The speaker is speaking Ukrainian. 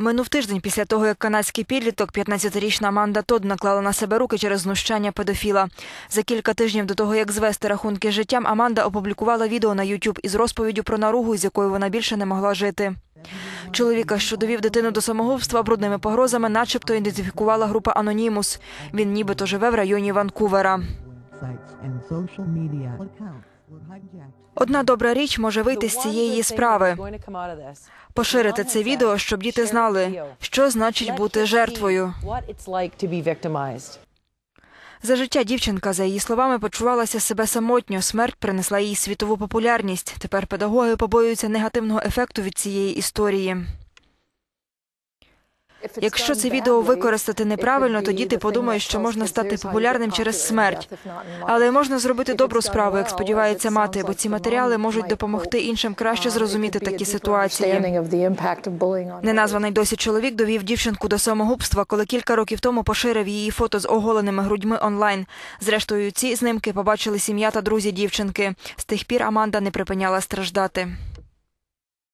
Минув тиждень після того, як канадський підліток, 15-річна Аманда Тод, наклала на себе руки через знущання педофіла. За кілька тижнів до того, як звести рахунки з життям, Аманда опублікувала відео на YouTube із розповіддю про наругу, з якою вона більше не могла жити. Чоловіка, що довів дитину до самогубства брудними погрозами, начебто ідентифікувала група Анонімус. Він нібито живе в районі Ванкувера. Одна добра річ може вийти з цієї справи. Поширити це відео, щоб діти знали, що значить бути жертвою. За життя дівчинка, за її словами, почувалася себе самотньо. Смерть принесла їй світову популярність. Тепер педагоги побоюються негативного ефекту від цієї історії. Якщо це відео використати неправильно, то діти подумають, що можна стати популярним через смерть. Але можна зробити добру справу, як сподівається мати, бо ці матеріали можуть допомогти іншим краще зрозуміти такі ситуації. Неназваний досі чоловік довів дівчинку до самогубства, коли кілька років тому поширив її фото з оголеними грудьми онлайн. Зрештою, ці знимки побачили сім'я та друзі дівчинки. З тих пір Аманда не припиняла страждати.